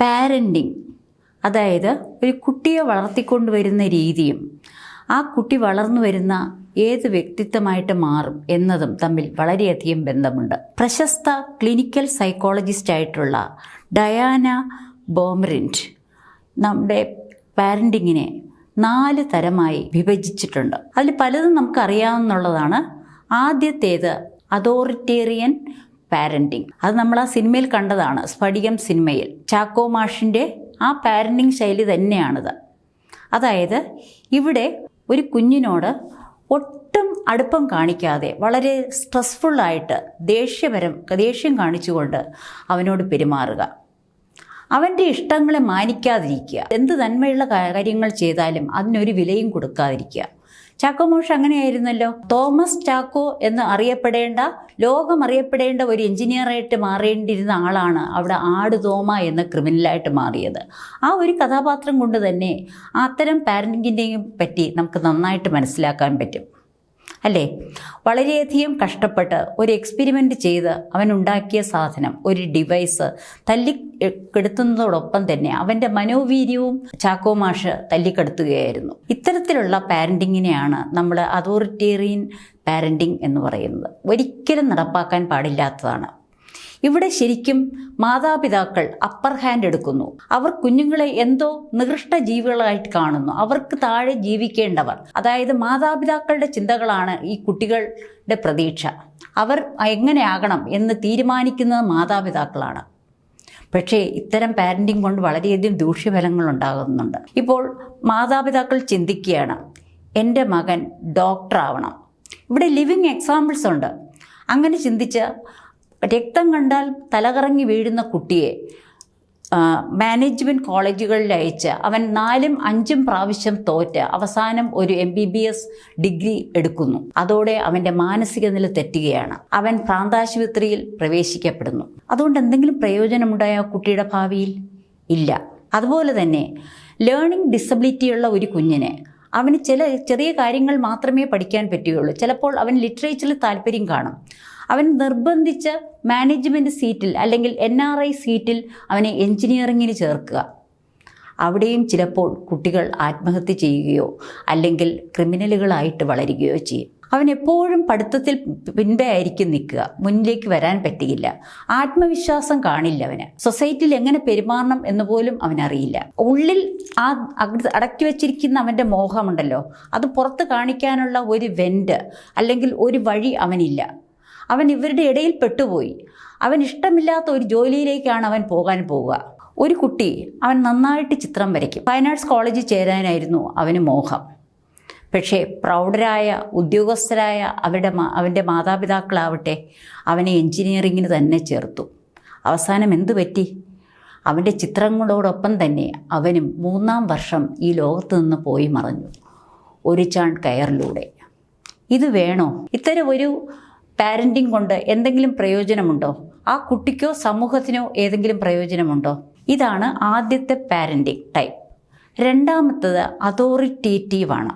Parenting അതായത് ഒരു കുട്ടിയെ വളർത്തിക്കൊണ്ടുവരുന്ന രീതിയും ആ കുട്ടി വളർന്നു വരുന്ന ഏത് വ്യക്തിത്വമായിട്ട് മാറും എന്നതും തമ്മിൽ വളരെയധികം ബന്ധമുണ്ട്. പ്രശസ്ത ക്ലിനിക്കൽ സൈക്കോളജിസ്റ്റ് ആയിട്ടുള്ള ഡയാന ബോമറിന്റ് നമ്മുടെ പാരന്റിങ്ങിനെ നാല് തരമായി വിഭജിച്ചിട്ടുണ്ട്. അതിൽ പലതും നമുക്കറിയാവുന്നുള്ളതാണ് ആദ്യത്തേത് അതോറിറ്റേറിയൻ പാരന്റിങ് അത് നമ്മൾ ആ സിനിമയിൽ കണ്ടതാണ് സ്ഫടികം സിനിമയിൽ. ചാക്കോ മാഷിന്റെ ആ പാരന്റിങ് ശൈലി തന്നെയാണിത്. അതായത് ഇവിടെ ഒരു കുഞ്ഞിനോട് ഒട്ടും അടുപ്പം കാണിക്കാതെ വളരെ സ്ട്രെസ്ഫുള്ളായിട്ട് ദേഷ്യപരം ദേഷ്യം കാണിച്ചുകൊണ്ട് അവനോട് പെരുമാറുക. അവന്റെ ഇഷ്ടങ്ങളെ മാനിക്കാതിരിക്കുക. എന്ത് നന്മയുള്ള കാര്യങ്ങൾ ചെയ്താലും അതിനൊരു വിലയും കൊടുക്കാതിരിക്കുക. ചാക്കോ മോഷ അങ്ങനെയായിരുന്നല്ലോ. തോമസ് ചാക്കോ എന്ന് അറിയപ്പെടേണ്ട ലോകം അറിയപ്പെടേണ്ട ഒരു എഞ്ചിനീയറായിട്ട് മാറേണ്ടിയിരുന്ന ആളാണ് അവിടെ ആട് തോമ എന്ന ക്രിമിനലായിട്ട് മാറിയത്. ആ ഒരു കഥാപാത്രം കൊണ്ട് തന്നെ അത്തരം പാരന്റിങ്ങിന്റെയും പറ്റി നമുക്ക് നന്നായിട്ട് മനസ്സിലാക്കാൻ പറ്റും. അല്ലേ? വളരെയധികം കഷ്ടപ്പെട്ട് ഒരു എക്സ്പെരിമെന്റ് ചെയ്ത് അവൻ ഉണ്ടാക്കിയ സാധനം ഒരു ഡിവൈസ് തല്ലിക്കെടുത്തുന്നതോടൊപ്പം തന്നെ അവന്റെ മനോവീര്യവും ചാക്കോ മാഷ് തല്ലിക്കെടുത്തുകയായിരുന്നു. ഇത്തരത്തിലുള്ള പാരന്റിങ്ങിനെയാണ് നമ്മൾ അതോറിറ്റേറിയൻ പാരന്റിങ് എന്ന് പറയുന്നത്. ഒരിക്കലും നടപ്പാക്കാൻ പാടില്ലാത്തതാണ്. ഇവിടെ ശരിക്കും മാതാപിതാക്കൾ അപ്പർ ഹാൻഡ് എടുക്കുന്നു. അവർ കുഞ്ഞുങ്ങളെ എന്തോ നികൃഷ്ട ജീവികളായിട്ട് കാണുന്നു. അവർക്ക് താഴെ ജീവിക്കേണ്ടവർ. അതായത് മാതാപിതാക്കളുടെ ചിന്തകളാണ് ഈ കുട്ടികളുടെ പ്രതീക്ഷ. അവർ എങ്ങനെയാകണം എന്ന് തീരുമാനിക്കുന്നത് മാതാപിതാക്കളാണ്. പക്ഷേ ഇത്തരം പാരന്റിങ് കൊണ്ട് വളരെയധികം ദൂഷ്യഫലങ്ങൾ ഉണ്ടാകുന്നുണ്ട്. ഇപ്പോൾ മാതാപിതാക്കൾ ചിന്തിക്കുകയാണ് എന്റെ മകൻ ഡോക്ടറാവണം ഇവിടെ ലിവിങ് എക്സാമ്പിൾസ് ഉണ്ട്. അങ്ങനെ ചിന്തിച്ച് രക്തം കണ്ടാൽ തലകറങ്ങി വീഴുന്ന കുട്ടിയെ മാനേജ്മെന്റ് കോളേജുകളിൽ അയച്ച് അവൻ നാലും അഞ്ചും പ്രാവശ്യം തോറ്റ് അവസാനം ഒരു M B B S degree എടുക്കുന്നു. അതോടെ അവന്റെ മാനസിക നില തെറ്റുകയാണ്. അവൻ പ്രാന്താശുപത്രിയിൽ പ്രവേശിക്കപ്പെടുന്നു. അതുകൊണ്ട് എന്തെങ്കിലും പ്രയോജനമുണ്ടായ കുട്ടിയുടെ ഭാവിയിൽ ഇല്ല. അതുപോലെ തന്നെ ലേണിംഗ് ഡിസബിലിറ്റിയുള്ള ഒരു കുഞ്ഞിനെ അവന് ചില ചെറിയ കാര്യങ്ങൾ മാത്രമേ പഠിക്കാൻ പറ്റുകയുള്ളൂ. ചിലപ്പോൾ അവൻ ലിറ്ററേച്ചറിൽ താല്പര്യം കാണും. അവൻ നിർബന്ധിച്ച് മാനേജ്മെന്റ് സീറ്റിൽ അല്ലെങ്കിൽ എൻ ആർ ഐ സീറ്റിൽ അവനെ എൻജിനീയറിങ്ങിന് ചേർക്കുക. അവിടെയും ചിലപ്പോൾ കുട്ടികൾ ആത്മഹത്യ ചെയ്യുകയോ അല്ലെങ്കിൽ ക്രിമിനലുകളായിട്ട് വളരുകയോ ചെയ്യും. അവൻ എപ്പോഴും പഠിത്തത്തിൽ പിൻപേ ആയിരിക്കും നിൽക്കുക. മുന്നിലേക്ക് വരാൻ പറ്റിയില്ല. ആത്മവിശ്വാസം കാണില്ല അവന്. സൊസൈറ്റിയിൽ എങ്ങനെ പെരുമാറണം എന്ന് പോലും അവനറിയില്ല. ഉള്ളിൽ ആ അടക്കി വെച്ചിരിക്കുന്ന അവന്റെ മോഹമുണ്ടല്ലോ. അത് പുറത്ത് കാണിക്കാനുള്ള ഒരു വെന്റ് അല്ലെങ്കിൽ ഒരു വഴി അവനില്ല. അവൻ ഇവരുടെ ഇടയിൽ പെട്ടുപോയി. അവൻ ഇഷ്ടമില്ലാത്ത ഒരു ജോലിയിലേക്കാണ് അവൻ പോകാൻ പോവുക. ഒരു കുട്ടി അവൻ നന്നായിട്ട് ചിത്രം വരയ്ക്കും. ഫൈൻ ആർട്സ് കോളേജിൽ ചേരാനായിരുന്നു അവന് മോഹം. പക്ഷേ പ്രൗഢരായ ഉദ്യോഗസ്ഥരായ അവരുടെ അവന്റെ മാതാപിതാക്കളാവട്ടെ അവനെ എൻജിനീയറിങ്ങിന് തന്നെ ചേർത്തു. അവസാനം എന്തു പറ്റി? അവന്റെ ചിത്രങ്ങളോടൊപ്പം തന്നെ അവനും മൂന്നാം വർഷം ഈ ലോകത്തു നിന്ന് പോയി മറഞ്ഞു. ഒരു ചാൺ കയറിലൂടെ. ഇത് വേണോ? ഇത്തരം ഒരു പാരന്റിങ് കൊണ്ട് എന്തെങ്കിലും പ്രയോജനമുണ്ടോ? ആ കുട്ടിക്കോ സമൂഹത്തിനോ ഏതെങ്കിലും പ്രയോജനമുണ്ടോ? ഇതാണ് ആദ്യത്തെ പാരന്റിങ് ടൈപ്പ്. രണ്ടാമത്തത് അതോറിറ്റേറ്റീവാണ്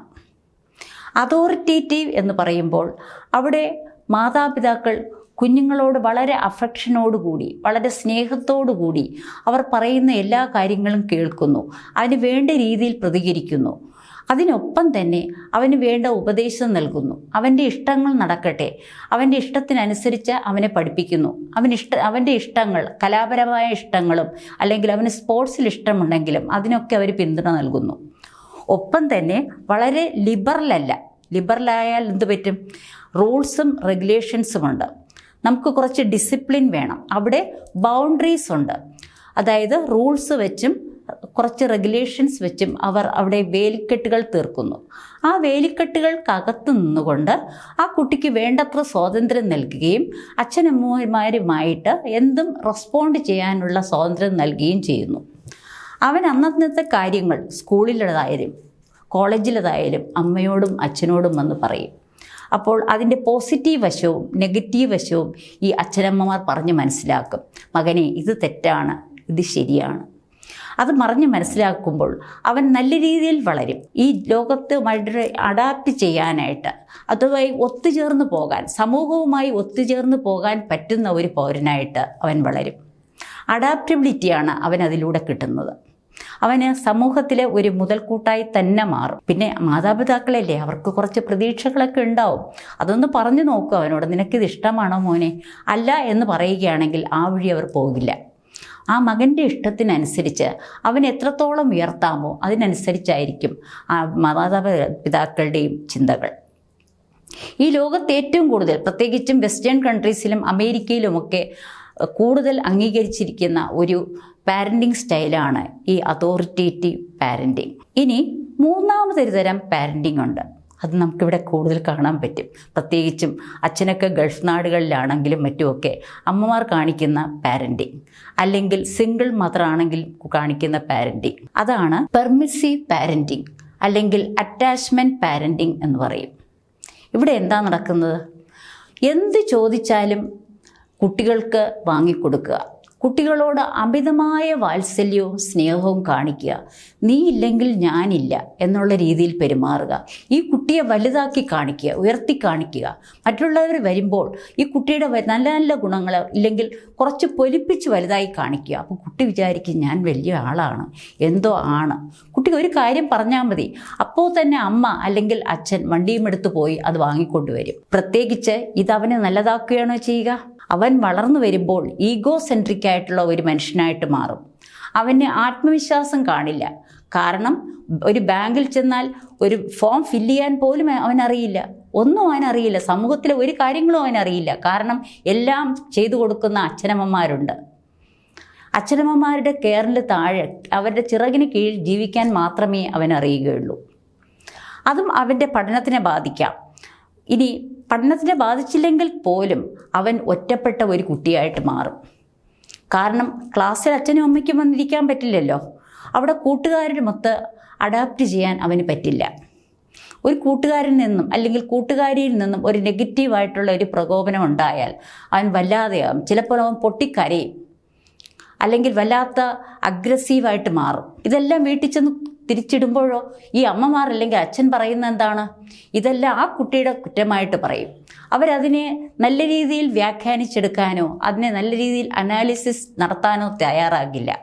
അതോറിറ്റേറ്റീവ് എന്ന് പറയുമ്പോൾ അവിടെ മാതാപിതാക്കൾ കുഞ്ഞുങ്ങളോട് വളരെ അഫക്ഷനോടുകൂടി വളരെ സ്നേഹത്തോടുകൂടി അവർ പറയുന്ന എല്ലാ കാര്യങ്ങളും കേൾക്കുന്നു. അതിന് വേണ്ട രീതിയിൽ പ്രതികരിക്കുന്നു. അതിനൊപ്പം തന്നെ അവന് വേണ്ട ഉപദേശം നൽകുന്നു. അവന്റെ ഇഷ്ടങ്ങൾ നടക്കട്ടെ. അവന്റെ ഇഷ്ടത്തിനനുസരിച്ച് അവനെ പഠിപ്പിക്കുന്നു. അവൻ ഇഷ്ട അവന്റെ ഇഷ്ടങ്ങൾ കലാപരമായ ഇഷ്ടങ്ങളും അല്ലെങ്കിൽ അവന് സ്പോർട്സിൽ ഇഷ്ടമുണ്ടെങ്കിലും അതിനൊക്കെ അവർ പിന്തുണ നൽകുന്നു. ഒപ്പം തന്നെ വളരെ ലിബറലല്ല ലിബറലായാൽ എന്ത് പറ്റും? റൂൾസും റെഗുലേഷൻസും ഉണ്ട്. നമുക്ക് കുറച്ച് ഡിസിപ്ലിൻ വേണം. അവിടെ ബൗണ്ടറീസ് ഉണ്ട്. അതായത് റൂൾസ് വെച്ചും കുറച്ച് റെഗുലേഷൻസ് വെച്ചും അവർ അവിടെ വേലിക്കെട്ടുകൾ തീർക്കുന്നു. ആ വേലിക്കെട്ടുകൾക്കകത്ത് നിന്നുകൊണ്ട് ആ കുട്ടിക്ക് വേണ്ടത്ര സ്വാതന്ത്ര്യം നൽകുകയും അച്ഛനമ്മമാരുമായിട്ട് എന്തും റെസ്പോണ്ട് ചെയ്യാനുള്ള സ്വാതന്ത്ര്യം നൽകുകയും ചെയ്യുന്നു. അവൻ അന്നത്തെ കാര്യങ്ങൾ സ്കൂളിലുള്ളതായാലും കോളേജിലതായാലും അമ്മയോടും അച്ഛനോടും വന്ന് പറയും. അപ്പോൾ അതിന്റെ പോസിറ്റീവ് വശവും നെഗറ്റീവ് വശവും ഈ അച്ഛനമ്മമാർ പറഞ്ഞ് മനസ്സിലാക്കും. മകനെ ഇത് തെറ്റാണ്. ഇത് ശരിയാണ്. അത് മറിഞ്ഞ് മനസ്സിലാക്കുമ്പോൾ അവൻ നല്ല രീതിയിൽ വളരും. ഈ ലോകത്ത് വളരെ അഡാപ്റ്റ് ചെയ്യാനായിട്ട് അതുമായി ഒത്തുചേർന്ന് പോകാൻ സമൂഹവുമായി ഒത്തുചേർന്ന് പോകാൻ പറ്റുന്ന ഒരു പൗരനായിട്ട് അവൻ വളരും. അഡാപ്റ്റബിലിറ്റിയാണ് അവൻ അതിലൂടെ കിട്ടുന്നത്. അവന് സമൂഹത്തിലെ ഒരു മുതൽക്കൂട്ടായി തന്നെ മാറും. പിന്നെ മാതാപിതാക്കളല്ലേ അവർക്ക് കുറച്ച് പ്രതീക്ഷകളൊക്കെ ഉണ്ടാവും. അതൊന്ന് പറഞ്ഞു നോക്കുക അവനോട് നിനക്കിത് ഇഷ്ടമാണോ മോനെ? അല്ല എന്ന് പറയുകയാണെങ്കിൽ ആ വഴി അവർ പോകില്ല. ആ മകന്റെ ഇഷ്ടത്തിനനുസരിച്ച് അവൻ എത്രത്തോളം ഉയർത്താമോ അതിനനുസരിച്ചായിരിക്കും ആ മാതാപിതാക്കളുടെയും ചിന്തകൾ. ഈ ലോകത്ത് ഏറ്റവും കൂടുതൽ പ്രത്യേകിച്ചും വെസ്റ്റേൺ കൺട്രീസിലും അമേരിക്കയിലുമൊക്കെ കൂടുതൽ അംഗീകരിച്ചിരിക്കുന്ന ഒരു പാരന്റിങ് സ്റ്റൈലാണ് ഈ അതോറിറ്റേറ്റീവ് പാരന്റിങ്. ഇനി മൂന്നാമതൊരു തരം പാരന്റിങ് ഉണ്ട്. അത് നമുക്കിവിടെ കൂടുതൽ കാണാൻ പറ്റും. പ്രത്യേകിച്ചും അച്ഛനൊക്കെ ഗൾഫ് നാടുകളിലാണെങ്കിലും മറ്റുമൊക്കെ അമ്മമാർ കാണിക്കുന്ന പാരന്റിങ് അല്ലെങ്കിൽ സിംഗിൾ മദർ ആണെങ്കിൽ കാണിക്കുന്ന പാരന്റിങ് അതാണ് പെർമിസീവ് പാരന്റിങ് അല്ലെങ്കിൽ അറ്റാച്ച്മെന്റ് പാരന്റിങ് എന്ന് പറയും. ഇവിടെ എന്താ നടക്കുന്നത്? എന്ത് ചോദിച്ചാലും കുട്ടികൾക്ക് വാങ്ങിക്കൊടുക്കുക. കുട്ടികളോട് അമിതമായ വാത്സല്യവും സ്നേഹവും കാണിക്കുക. നീ ഇല്ലെങ്കിൽ ഞാനില്ല എന്നുള്ള രീതിയിൽ പെരുമാറുക. ഈ കുട്ടിയെ വലുതാക്കി കാണിക്കുക ഉയർത്തി കാണിക്കുക. മറ്റുള്ളവർ വരുമ്പോൾ ഈ കുട്ടിയുടെ നല്ല നല്ല ഗുണങ്ങൾ ഇല്ലെങ്കിൽ കുറച്ച് പൊലിപ്പിച്ച് വലുതായി കാണിക്കുക. അപ്പോൾ കുട്ടി വിചാരിക്കും ഞാൻ വലിയ ആളാണ്. എന്തോ ആണ്. കുട്ടി ഒരു കാര്യം പറഞ്ഞാൽ മതി. അപ്പോൾ തന്നെ അമ്മ അല്ലെങ്കിൽ അച്ഛൻ വണ്ടിയും എടുത്ത് പോയി അത് വാങ്ങിക്കൊണ്ടുവരും പ്രത്യേകിച്ച് ഇത് അവനെ നല്ലതാക്കുകയാണോ ചെയ്യുക? അവൻ വളർന്നു വരുമ്പോൾ ഈഗോ സെൻട്രിക് ആയിട്ടുള്ള ഒരു മനുഷ്യനായിട്ട് മാറും. അവന് ആത്മവിശ്വാസം കാണില്ല. കാരണം ഒരു ബാങ്കിൽ ചെന്നാൽ ഒരു ഫോം ഫില്ല് ചെയ്യാൻ പോലും അവനറിയില്ല ഒന്നും അവനറിയില്ല സമൂഹത്തിലെ ഒരു കാര്യങ്ങളും അവനറിയില്ല കാരണം എല്ലാം ചെയ്തു കൊടുക്കുന്ന അച്ഛനമ്മമാരുണ്ട്. അച്ഛനമ്മമാരുടെ കെയറിൽ താഴെ അവരുടെ ചിറകിന് കീഴിൽ ജീവിക്കാൻ മാത്രമേ അവൻ അറിയുകയുള്ളൂ. അതും അവന്റെ പഠനത്തിനെ ബാധിക്കാം. ഇനി പഠനത്തിനെ ബാധിച്ചില്ലെങ്കിൽ പോലും അവൻ ഒറ്റപ്പെട്ട ഒരു കുട്ടിയായിട്ട് മാറും. കാരണം ക്ലാസ്സിൽ അച്ഛനും അമ്മയ്ക്കും വന്നിരിക്കാൻ പറ്റില്ലല്ലോ. അവിടെ കൂട്ടുകാരുടെ മൊത്ത് അഡാപ്റ്റ് ചെയ്യാൻ അവന് പറ്റില്ല. ഒരു കൂട്ടുകാരിൽ നിന്നും അല്ലെങ്കിൽ കൂട്ടുകാരിയിൽ നിന്നും ഒരു നെഗറ്റീവായിട്ടുള്ള ഒരു പ്രകോപനം ഉണ്ടായാൽ അവൻ വല്ലാതെയാകും. ചിലപ്പോൾ അവൻ പൊട്ടിക്കരയും. അല്ലെങ്കിൽ വല്ലാത്ത അഗ്രസീവായിട്ട് മാറും. ഇതെല്ലാം വീട്ടിൽ ചെന്ന് തിരിച്ചിടുമ്പോഴോ? ഈ അമ്മമാർ അല്ലെങ്കിൽ അച്ഛൻ പറയുന്ന എന്താണ്? ഇതെല്ലാം ആ കുട്ടിയുടെ കുറ്റമായിട്ട് പറയും. അവരതിനെ നല്ല രീതിയിൽ വ്യാഖ്യാനിച്ചെടുക്കാനോ അതിനെ നല്ല രീതിയിൽ അനാലിസിസ് നടത്താനോ തയ്യാറാകില്ല.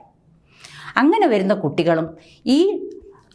അങ്ങനെ വരുന്ന കുട്ടികളും ഈ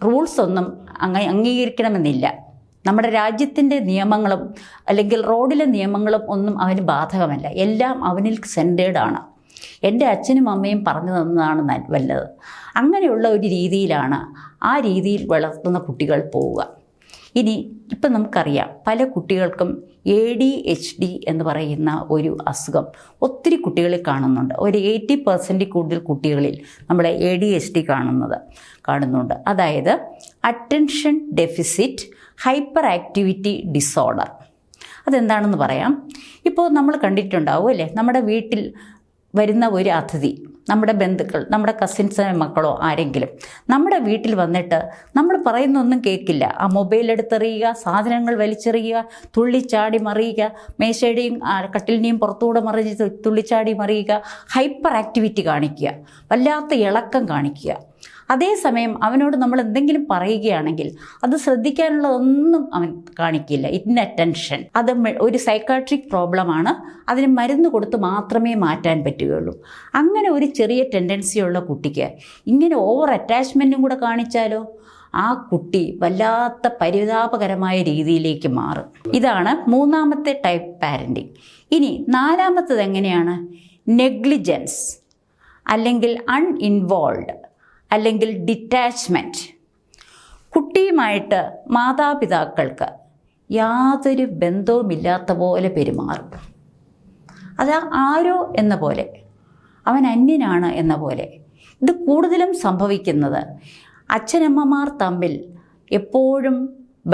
റൂൾസ് ഒന്നും അംഗീകരിക്കണമെന്നില്ല. നമ്മുടെ രാജ്യത്തിന്റെ നിയമങ്ങളും അല്ലെങ്കിൽ റോഡിലെ നിയമങ്ങളും ഒന്നും അവന് ബാധകമല്ല. എല്ലാം അവനിൽ സെന്റേഡ് ആണ്. എന്റെ അച്ഛനും അമ്മയും പറഞ്ഞു തന്നതാണ് വല്ലത്. അങ്ങനെയുള്ള ഒരു രീതിയിലാണ് ആ രീതിയിൽ വളർത്തുന്ന കുട്ടികൾ പോവുക. ഇനി ഇപ്പം നമുക്കറിയാം പല കുട്ടികൾക്കും എ ഡി എച്ച് ഡി എന്ന് പറയുന്ന ഒരു അസുഖം ഒത്തിരി കുട്ടികളിൽ കാണുന്നുണ്ട്. ഒരു എയ്റ്റി പെർസെന്റ് കൂടുതൽ കുട്ടികളിൽ നമ്മൾ എ ഡി എച്ച് ഡി കാണുന്നത് കാണുന്നുണ്ട്. അതായത് attention deficit hyperactivity disorder. അതെന്താണെന്ന് പറയാം? ഇപ്പോൾ നമ്മൾ കണ്ടിട്ടുണ്ടാവും അല്ലേ? നമ്മുടെ വീട്ടിൽ വരുന്ന ഒരു അതിഥി നമ്മുടെ ബന്ധുക്കൾ നമ്മുടെ കസിൻസ് മക്കളോ ആരെങ്കിലും. നമ്മുടെ വീട്ടിൽ വന്നിട്ട് നമ്മൾ പറയുന്നൊന്നും കേൾക്കില്ല. ആ മൊബൈൽ എടുത്തെറിയുക സാധനങ്ങൾ വലിച്ചെറിയുക തുള്ളിച്ചാടി മറിയുക മേശയുടെയും കട്ടിലിനെയും പുറത്തുകൂടെ മറിഞ്ഞ് തുള്ളിച്ചാടി മറിയുക ഹൈപ്പർ ആക്ടിവിറ്റി കാണിക്കുക വല്ലാത്ത ഇളക്കം കാണിക്കുക. അതേസമയം അവനോട് നമ്മൾ എന്തെങ്കിലും പറയുകയാണെങ്കിൽ അത് ശ്രദ്ധിക്കാനുള്ളതൊന്നും അവൻ കാണിക്കില്ല. ഇൻ അറ്റൻഷൻ അത് ഒരു സൈക്കാട്രിക് പ്രോബ്ലമാണ് അതിന് മരുന്ന് കൊടുത്ത് മാത്രമേ മാറ്റാൻ പറ്റുകയുള്ളൂ. അങ്ങനെ ഒരു ചെറിയ ടെൻഡൻസിയുള്ള കുട്ടിക്ക് ഇങ്ങനെ ഓവർ അറ്റാച്ച്മെന്റും കൂടെ കാണിച്ചാലോ? ആ കുട്ടി വല്ലാത്ത പരിതാപകരമായ രീതിയിലേക്ക് മാറും. ഇതാണ് മൂന്നാമത്തെ ടൈപ്പ് പാരന്റിങ് ഇനി നാലാമത്തത് എങ്ങനെയാണ് നെഗ്ലിജൻസ് അല്ലെങ്കിൽ അൺഇൻവോൾവ് അല്ലെങ്കിൽ ഡിറ്റാച്ച്മെന്റ് കുട്ടിയുമായിട്ട് മാതാപിതാക്കൾക്ക് യാതൊരു ബന്ധവുമില്ലാത്ത പോലെ പെരുമാറും. അത് ആരോ എന്ന പോലെ അവൻ അന്യനാണ് എന്ന പോലെ. ഇത് കൂടുതലും സംഭവിക്കുന്നത് അച്ഛനമ്മമാർ തമ്മിൽ എപ്പോഴും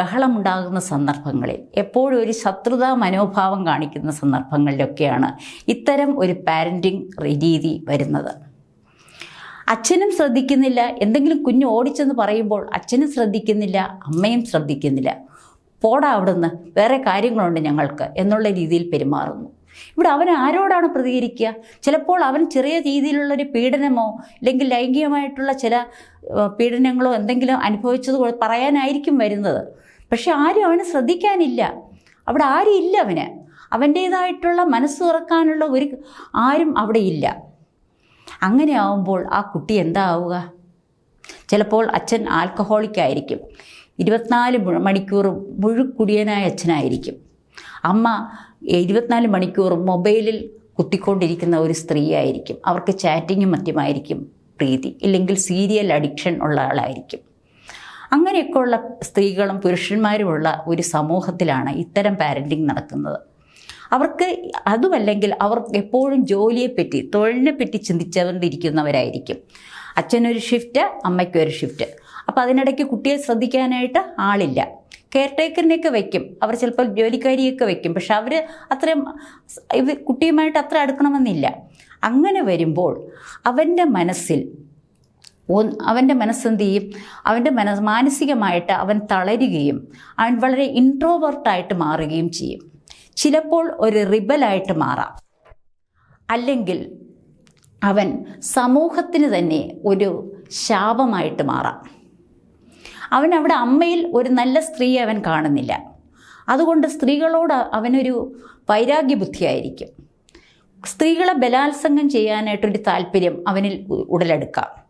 ബഹളമുണ്ടാകുന്ന സന്ദർഭങ്ങളിൽ എപ്പോഴും ഒരു ശത്രുതാ മനോഭാവം കാണിക്കുന്ന സന്ദർഭങ്ങളിലൊക്കെയാണ് ഇത്തരം ഒരു പാരന്റിങ് രീതി വരുന്നത് അച്ഛനും ശ്രദ്ധിക്കുന്നില്ല. എന്തെങ്കിലും കുഞ്ഞ് ഓടിച്ചെന്ന് പറയുമ്പോൾ അച്ഛനും ശ്രദ്ധിക്കുന്നില്ല അമ്മയും ശ്രദ്ധിക്കുന്നില്ല. പോടാ അവിടുന്ന് വേറെ കാര്യങ്ങളുണ്ട് ഞങ്ങൾക്ക് എന്നുള്ള രീതിയിൽ പെരുമാറുന്നു. ഇവിടെ അവൻ ആരോടാണ് പ്രതികരിക്കുക? ചിലപ്പോൾ അവൻ ചെറിയ രീതിയിലുള്ളൊരു പീഡനമോ അല്ലെങ്കിൽ ലൈംഗികമായിട്ടുള്ള ചില പീഡനങ്ങളോ എന്തെങ്കിലും അനുഭവിച്ചത് പറയാനായിരിക്കും വരുന്നത്. പക്ഷെ ആരും അവന് ശ്രദ്ധിക്കാനില്ല. അവിടെ ആരും ഇല്ല അവന്. അവന്റേതായിട്ടുള്ള മനസ്സ് തുറക്കാനുള്ള ഒരു ആരും അവിടെ ഇല്ല. അങ്ങനെ ആവുമ്പോൾ ആ കുട്ടി എന്താവുക? ചിലപ്പോൾ അച്ഛൻ ആൽക്കഹോളിക് ആയിരിക്കും ഇരുപത്തിനാല് മണിക്കൂർ മുഴുക്കുടിയനായ അച്ഛനായിരിക്കും. അമ്മ ഇരുപത്തിനാല് മണിക്കൂർ മൊബൈലിൽ കുത്തിക്കൊണ്ടിരിക്കുന്ന ഒരു സ്ത്രീ ആയിരിക്കും അവർക്ക് ചാറ്റിങ്ങും മറ്റുമായിരിക്കും പ്രീതി. ഇല്ലെങ്കിൽ സീരിയൽ അഡിക്ഷൻ ഉള്ള ആളായിരിക്കും. അങ്ങനെയൊക്കെയുള്ള സ്ത്രീകളും പുരുഷന്മാരുമുള്ള ഒരു സമൂഹത്തിലാണ് ഇത്തരം പാരന്റിങ് നടക്കുന്നത്. അവർക്ക് അതുമല്ലെങ്കിൽ അവർ എപ്പോഴും ജോലിയെപ്പറ്റി തൊഴിലിനെ പറ്റി ചിന്തിച്ചുകൊണ്ടിരിക്കുന്നവരായിരിക്കും അച്ഛനൊരു ഷിഫ്റ്റ് അമ്മയ്ക്കൊരു ഷിഫ്റ്റ് അപ്പോൾ അതിനിടയ്ക്ക് കുട്ടിയെ ശ്രദ്ധിക്കാനായിട്ട് ആളില്ല. കെയർ ടേക്കറിനെയൊക്കെ വെക്കും. അവർ ചിലപ്പോൾ ജോലിക്കാരിയൊക്കെ വെക്കും. പക്ഷെ അവർ അത്രയും കുട്ടിയുമായിട്ട് അത്ര അടുക്കണമെന്നില്ല. അങ്ങനെ വരുമ്പോൾ അവന്റെ മനസ്സിൽ അവന്റെ മനസ്സെന്ത് ചെയ്യും? അവന്റെ മനസ് മാനസികമായിട്ട് അവൻ തളരുകയും അവൻ വളരെ ഇൻട്രോവേർട്ടായിട്ട് മാറുകയും ചെയ്യും. ചിലപ്പോൾ ഒരു റിബലായിട്ട് മാറാം. അല്ലെങ്കിൽ അവൻ സമൂഹത്തിന് തന്നെ ഒരു ശാപമായിട്ട് മാറാം. അവൻ അവിടെ അമ്മയിൽ ഒരു നല്ല സ്ത്രീയെ അവൻ കാണുന്നില്ല. അതുകൊണ്ട് സ്ത്രീകളോട് അവനൊരു വൈരാഗ്യ ബുദ്ധിയായിരിക്കും സ്ത്രീകളെ ബലാത്സംഗം ചെയ്യാനായിട്ടൊരു താല്പര്യം അവനിൽ ഉടലെടുക്കാം.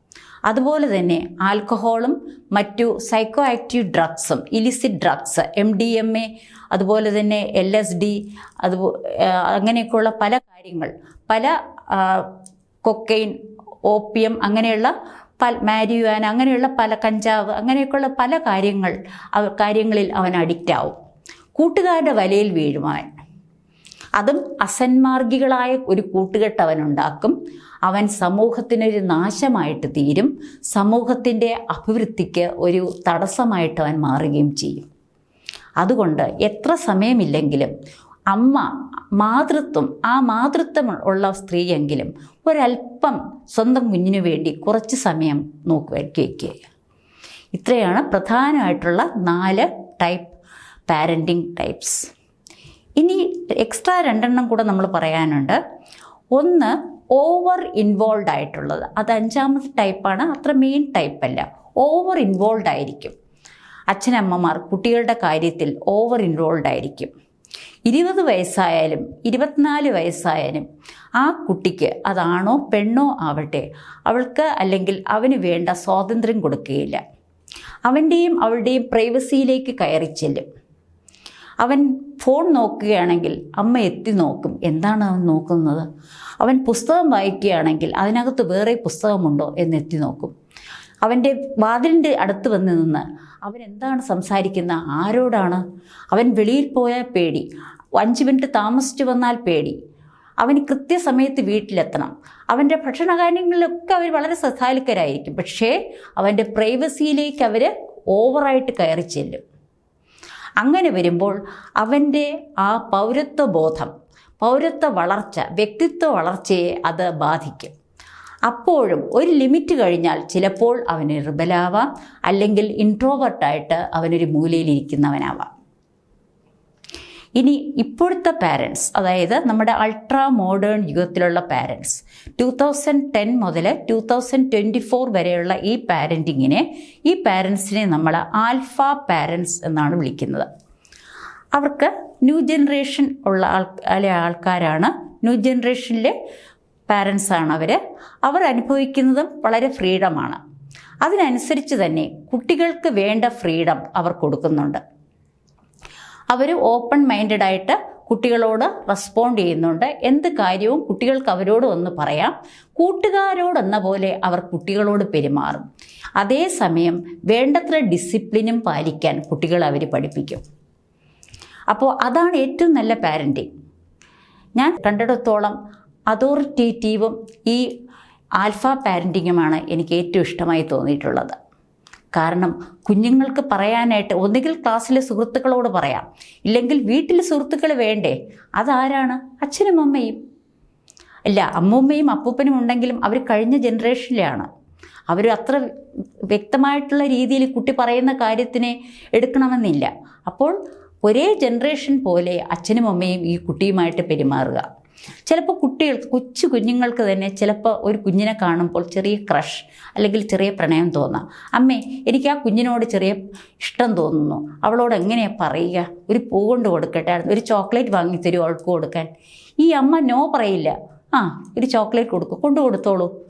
അതുപോലെ തന്നെ ആൽക്കഹോളും മറ്റു psychoactive ഡ്രഗ്സും illicit drugs M D M A അതുപോലെ തന്നെ എൽ എസ് ഡി അത് അങ്ങനെയൊക്കെയുള്ള പല കാര്യങ്ങൾ പല കൊക്കെയിൻ ഓപ്പിയം അങ്ങനെയുള്ള പല മാരിയുവാൻ അങ്ങനെയുള്ള പല കഞ്ചാവ് അങ്ങനെയൊക്കെയുള്ള പല കാര്യങ്ങൾ കാര്യങ്ങളിൽ അവൻ അഡിക്റ്റ് ആവും. കൂട്ടുകാരുടെ വലയിൽ വീഴുവാൻ അതും അസന്മാർഗികളായ ഒരു കൂട്ടുകെട്ട് അവൻ ഉണ്ടാക്കും. അവൻ സമൂഹത്തിനൊരു നാശമായിട്ട് തീരും. സമൂഹത്തിന്റെ അഭിവൃദ്ധിക്ക് ഒരു തടസ്സമായിട്ട് അവൻ മാറുകയും ചെയ്യും. അതുകൊണ്ട് എത്ര സമയമില്ലെങ്കിലും അമ്മ മാതൃത്വം ആ മാതൃത്വം ഉള്ള സ്ത്രീയെങ്കിലും ഒരല്പം സ്വന്തം കുഞ്ഞിനു വേണ്ടി കുറച്ച് സമയം നോക്കി വയ്ക്കുക ഇത്രയാണ് പ്രധാനമായിട്ടുള്ള നാല് ടൈപ്പ് പാരന്റിങ് ടൈപ്സ് ഇനി എക്സ്ട്രാ രണ്ടെണ്ണം കൂടെ നമ്മൾ പറയാനുണ്ട്. ഒന്ന് ഓവർ ഇൻവോൾവ് ആയിട്ടുള്ളത്. അത് അഞ്ചാമത്തെ ടൈപ്പാണ് അത്ര മെയിൻ ടൈപ്പല്ല ഓവർ ഇൻവോൾവ് ആയിരിക്കും. അച്ഛനമ്മമാർ കുട്ടികളുടെ കാര്യത്തിൽ ഓവർ ഇൻവോൾവ് ആയിരിക്കും. ഇരുപത് വയസ്സായാലും ഇരുപത്തിനാല് വയസ്സായാലും ആ കുട്ടിക്ക് അതാണോ പെണ്ണോ ആവട്ടെ അവൾക്ക് അല്ലെങ്കിൽ അവന് വേണ്ട സ്വാതന്ത്ര്യം കൊടുക്കുകയില്ല. അവന്റെയും അവളുടെയും പ്രൈവസിയിലേക്ക് കയറി ചെല്ലും. അവൻ ഫോൺ നോക്കുകയാണെങ്കിൽ അമ്മ എത്തി നോക്കും എന്താണ് അവൻ നോക്കുന്നത്? അവൻ പുസ്തകം വായിക്കുകയാണെങ്കിൽ അതിനകത്ത് വേറെ പുസ്തകമുണ്ടോ എന്ന് എത്തി നോക്കും. അവന്റെ വാതിലിന്റെ അടുത്ത് വന്ന് നിന്ന് അവൻ എന്താണ് സംസാരിക്കുന്ന? ആരോടാണ്? അവൻ വെളിയിൽ പോയാൽ പേടി. അഞ്ച് മിനിറ്റ് താമസിച്ചു വന്നാൽ പേടി. അവന് കൃത്യസമയത്ത് വീട്ടിലെത്തണം. അവന്റെ ഭക്ഷണകാര്യങ്ങളിലൊക്കെ അവർ വളരെ ശ്രദ്ധാലുക്കരായിരിക്കും. പക്ഷേ അവന്റെ പ്രൈവസിയിലേക്ക് അവർ ഓവറായിട്ട് കയറി ചെല്ലും. അങ്ങനെ വരുമ്പോൾ അവന്റെ ആ പൗരത്വ ബോധം പൗരത്വ വളർച്ച വ്യക്തിത്വ വളർച്ചയെ അത് ബാധിക്കും. അപ്പോഴും ഒരു ലിമിറ്റ് കഴിഞ്ഞാൽ ചിലപ്പോൾ അവന് റിബലാവാം അല്ലെങ്കിൽ ഇൻട്രോവേർട്ടായിട്ട് അവനൊരു മൂലയിലിരിക്കുന്നവനാവാം ഇനി ഇപ്പോഴത്തെ പാരൻസ് അതായത് നമ്മുടെ അൾട്രാ മോഡേൺ യുഗത്തിലുള്ള പാരൻസ് ടു തൗസൻഡ് ടെൻ മുതൽ ടു തൗസൻഡ് ട്വന്റി ഫോർ വരെയുള്ള ഈ പാരന്റിങ്ങിനെ ഈ പാരൻസിനെ നമ്മൾ ആൽഫ പാരൻസ് എന്നാണ് വിളിക്കുന്നത്. അവർക്ക് ന്യൂ ജനറേഷൻ ഉള്ള ആൾ ആൾക്കാരാണ് ന്യൂ ജനറേഷനിലെ പാരൻസാണ് അവർ അവർ അനുഭവിക്കുന്നതും വളരെ ഫ്രീഡമാണ്. അതിനനുസരിച്ച് തന്നെ കുട്ടികൾക്ക് വേണ്ട ഫ്രീഡം അവർ കൊടുക്കുന്നുണ്ട്. അവർ ഓപ്പൺ മൈൻഡഡ് ആയിട്ട് കുട്ടികളോട് റെസ്പോണ്ട് ചെയ്യുന്നുണ്ട്. എന്ത് കാര്യവും കുട്ടികൾക്ക് അവരോട് ഒന്ന് പറയാം. കൂട്ടുകാരോടെന്ന പോലെ അവർ കുട്ടികളോട് പെരുമാറും. അതേസമയം വേണ്ടത്ര ഡിസിപ്ലിനും പാലിക്കാൻ കുട്ടികൾ അവർ പഠിപ്പിക്കും. അപ്പോൾ അതാണ് ഏറ്റവും നല്ല പാരന്റിങ് ഞാൻ കണ്ടിടത്തോളം അതോറിറ്റേറ്റീവും ഈ ആൽഫ പാരന്റിങ്ങുമാണ് എനിക്ക് ഏറ്റവും ഇഷ്ടമായി തോന്നിയിട്ടുള്ളത്. കാരണം കുഞ്ഞുങ്ങൾക്ക് പറയാനായിട്ട് ഒന്നുകിൽ ക്ലാസ്സിലെ സുഹൃത്തുക്കളോട് പറയാം. ഇല്ലെങ്കിൽ വീട്ടിൽ സുഹൃത്തുക്കൾ വേണ്ടേ? അതാരാണ്? അച്ഛനും അമ്മയും. അല്ല അമ്മൂമ്മയും അപ്പൂപ്പനും ഉണ്ടെങ്കിലും അവർ കഴിഞ്ഞ ജനറേഷനിലാണ്. അവർ അത്ര വ്യക്തമായിട്ടുള്ള രീതിയിൽ കുട്ടി പറയുന്ന കാര്യത്തിനെ എടുക്കണമെന്നില്ല. അപ്പോൾ ഒരേ ജനറേഷൻ പോലെ അച്ഛനും അമ്മയും ഈ കുട്ടിയുമായിട്ട് പെരുമാറുക. ചിലപ്പോൾ കുട്ടികൾക്ക് കൊച്ചു കുഞ്ഞുങ്ങൾക്ക് തന്നെ ചിലപ്പോൾ ഒരു കുഞ്ഞിനെ കാണുമ്പോൾ ചെറിയ ക്രഷ് അല്ലെങ്കിൽ ചെറിയ പ്രണയം തോന്നാം. അമ്മേ എനിക്ക് ആ കുഞ്ഞിനോട് ചെറിയ ഇഷ്ടം തോന്നുന്നു. അവളോട് എങ്ങനെയാണ് പറയുക? ഒരു പൂ കൊണ്ട് കൊടുക്കട്ടെ? ഒരു ചോക്ലേറ്റ് വാങ്ങി തരും അവൾക്ക് കൊടുക്കാൻ. ഈ അമ്മ നോ പറയില്ല. ആ ഒരു ചോക്ലേറ്റ് കൊടുക്കും. കൊണ്ടു കൊടുത്തോളൂ.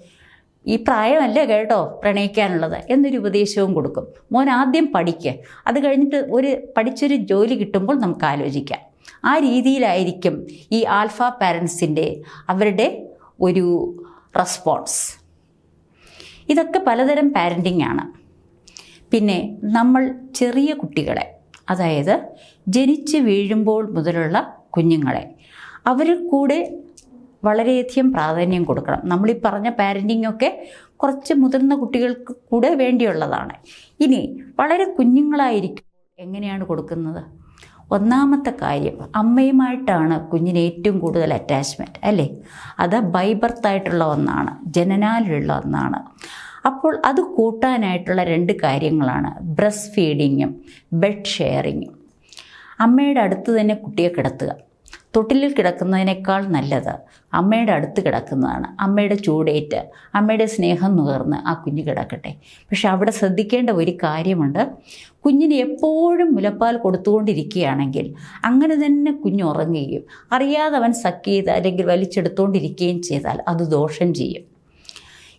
ഈ പ്രായമല്ല കേട്ടോ പ്രണയിക്കാനുള്ളത്. എന്നൊരു ഉപദേശവും കൊടുക്കും. മോൻ ആദ്യം പഠിക്കുക അത് കഴിഞ്ഞിട്ട് ഒരു പഠിച്ചൊരു ജോലി കിട്ടുമ്പോൾ നമുക്ക് ആലോചിക്കാം. ആ രീതിയിലായിരിക്കും ഈ ആൽഫ പാരൻസിന്റെ അവരുടെ ഒരു റെസ്പോൺസ്. ഇതൊക്കെ പലതരം പാരന്റിംഗ് ആണ്. പിന്നെ നമ്മൾ ചെറിയ കുട്ടികളെ അതായത് ജനിച്ച് വീഴുമ്പോൾ മുതലുള്ള കുഞ്ഞുങ്ങളെ അവരിൽ കൂടെ വളരെയധികം പ്രാധാന്യം കൊടുക്കണം. നമ്മളീ പറഞ്ഞ പാരന്റിംഗ് ഒക്കെ കുറച്ച് മുതിർന്ന കുട്ടികൾക്ക് കൂടെ വേണ്ടിയുള്ളതാണ്. ഇനി വളരെ കുഞ്ഞുങ്ങളായിരിക്കും എങ്ങനെയാണ് കൊടുക്കുന്നത്? ഒന്നാമത്തെ കാര്യം അമ്മയുമായിട്ടാണ് കുഞ്ഞിന് ഏറ്റവും കൂടുതൽ അറ്റാച്ച്മെന്റ് അല്ലേ? അത് ബൈബർത്തായിട്ടുള്ള ഒന്നാണ് ജനനാലുള്ള ഒന്നാണ്. അപ്പോൾ അത് കൂട്ടാനായിട്ടുള്ള രണ്ട് കാര്യങ്ങളാണ് ബ്രസ്റ്റ് ഫീഡിങ്ങും ബെഡ് ഷെയറിങ്ങും അമ്മയുടെ അടുത്ത് തന്നെ കുട്ടിയെ കിടത്തുക. തൊട്ടിലിൽ കിടക്കുന്നതിനേക്കാൾ നല്ലത് അമ്മയുടെ അടുത്ത് കിടക്കുന്നതാണ്. അമ്മയുടെ ചൂടേറ്റ് അമ്മയുടെ സ്നേഹം നുകർന്ന് ആ കുഞ്ഞ് കിടക്കട്ടെ. പക്ഷെ അവിടെ ശ്രദ്ധിക്കേണ്ട ഒരു കാര്യമുണ്ട്. കുഞ്ഞിന് എപ്പോഴും മുലപ്പാൽ കൊടുത്തുകൊണ്ടിരിക്കുകയാണെങ്കിൽ അങ്ങനെ തന്നെ കുഞ്ഞുറങ്ങുകയും അറിയാതെ അവൻ സക്ക് ചെയ്ത് അല്ലെങ്കിൽ വലിച്ചെടുത്തുകൊണ്ടിരിക്കുകയും ചെയ്താൽ അത് ദോഷം ചെയ്യും.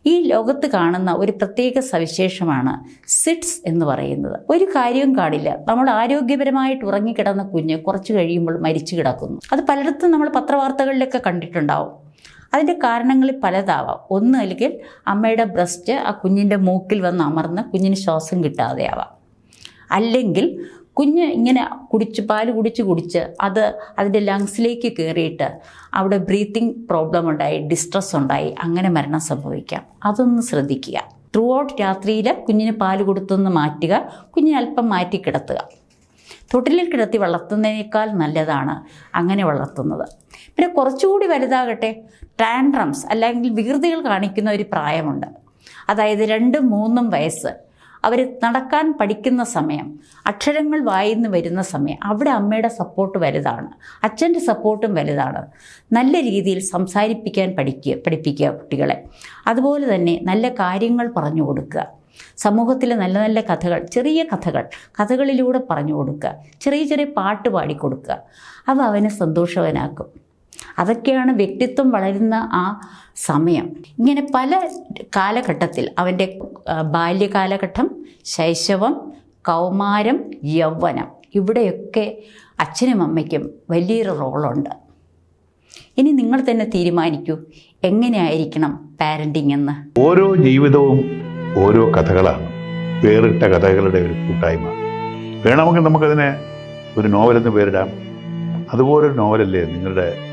ഈ ലോകത്ത് കാണുന്ന ഒരു പ്രത്യേക സവിശേഷമാണ് സിറ്റ്സ് എന്ന് പറയുന്നത്. ഒരു കാര്യവും കാണില്ല. നമ്മൾ ആരോഗ്യപരമായിട്ട് ഉറങ്ങിക്കിടന്ന കുഞ്ഞ് കുറച്ച് കഴിയുമ്പോൾ മരിച്ചു കിടക്കുന്നു. അത് പലയിടത്തും നമ്മൾ പത്രവാർത്തകളിലൊക്കെ കണ്ടിട്ടുണ്ടാവും. അതിന്റെ കാരണങ്ങൾ പലതാവാം. ഒന്ന് അല്ലെങ്കിൽ അമ്മയുടെ ബ്രസ്റ്റ് ആ കുഞ്ഞിന്റെ മൂക്കിൽ വന്ന് അമർന്ന് കുഞ്ഞിന് ശ്വാസം കിട്ടാതെയാവാം. അല്ലെങ്കിൽ കുഞ്ഞ് ഇങ്ങനെ കുടിച്ച് പാൽ കുടിച്ച് കുടിച്ച് അത് അതിന്റെ ലങ്സിലേക്ക് കയറിയിട്ട് അവിടെ ബ്രീത്തിങ് പ്രോബ്ലം ഉണ്ടായി ഡിസ്ട്രസ് ഉണ്ടായി അങ്ങനെ മരണം സംഭവിക്കാം. അതൊന്ന് ശ്രദ്ധിക്കുക. ത്രൂ ഔട്ട് രാത്രിയിൽ കുഞ്ഞിന് പാൽ കൊടുത്തൊന്ന് മാറ്റുക കുഞ്ഞിനെ അല്പം മാറ്റി കിടത്തുക. തൊട്ടിലിൽ കിടത്തി വളർത്തുന്നതിനേക്കാൾ നല്ലതാണ് അങ്ങനെ വളർത്തുന്നത്. പിന്നെ കുറച്ചുകൂടി വലുതാകട്ടെ ടാൻഡ്രംസ് അല്ലെങ്കിൽ വികൃതികൾ കാണിക്കുന്ന ഒരു പ്രായമുണ്ട്. അതായത് രണ്ടും മൂന്നും വയസ്സ്. അവർ നടക്കാൻ പഠിക്കുന്ന സമയം അക്ഷരങ്ങൾ വായിന്ന് വരുന്ന സമയം അവിടെ അമ്മയുടെ സപ്പോർട്ട് വലുതാണ്. അച്ഛന്റെ സപ്പോർട്ടും വലുതാണ്. നല്ല രീതിയിൽ സംസാരിപ്പിക്കാൻ പഠിക്കുക പഠിപ്പിക്കുക കുട്ടികളെ. അതുപോലെ തന്നെ നല്ല കാര്യങ്ങൾ പറഞ്ഞു കൊടുക്കുക. സമൂഹത്തിലെ നല്ല നല്ല കഥകൾ ചെറിയ കഥകൾ കഥകളിലൂടെ പറഞ്ഞു കൊടുക്കുക. ചെറിയ ചെറിയ പാട്ട് പാടിക്കൊടുക്കുക അത് അവനെ സന്തോഷവനാക്കും. അതൊക്കെയാണ് വ്യക്തിത്വം വളരുന്ന ആ സമയം. ഇങ്ങനെ പല കാലഘട്ടത്തിൽ അവന്റെ ബാല്യകാലഘട്ടം ശൈശവം കൗമാരം യൗവനം ഇവിടെയൊക്കെ അച്ഛനും അമ്മയ്ക്കും വലിയൊരു റോളുണ്ട്. ഇനി നിങ്ങൾ തന്നെ തീരുമാനിക്കൂ എങ്ങനെയായിരിക്കണം പാരന്റിങ് എന്ന്. ഓരോ ജീവിതവും ഓരോ കഥകളാണ്. വേറിട്ട കഥകളുടെ ഒരു കൂട്ടായ്മ. വേണമെങ്കിൽ നമുക്കതിനെ ഒരു നോവലെന്ന് പേരിടാം. അതുപോലൊരു നോവലല്ലേ നിങ്ങളുടെ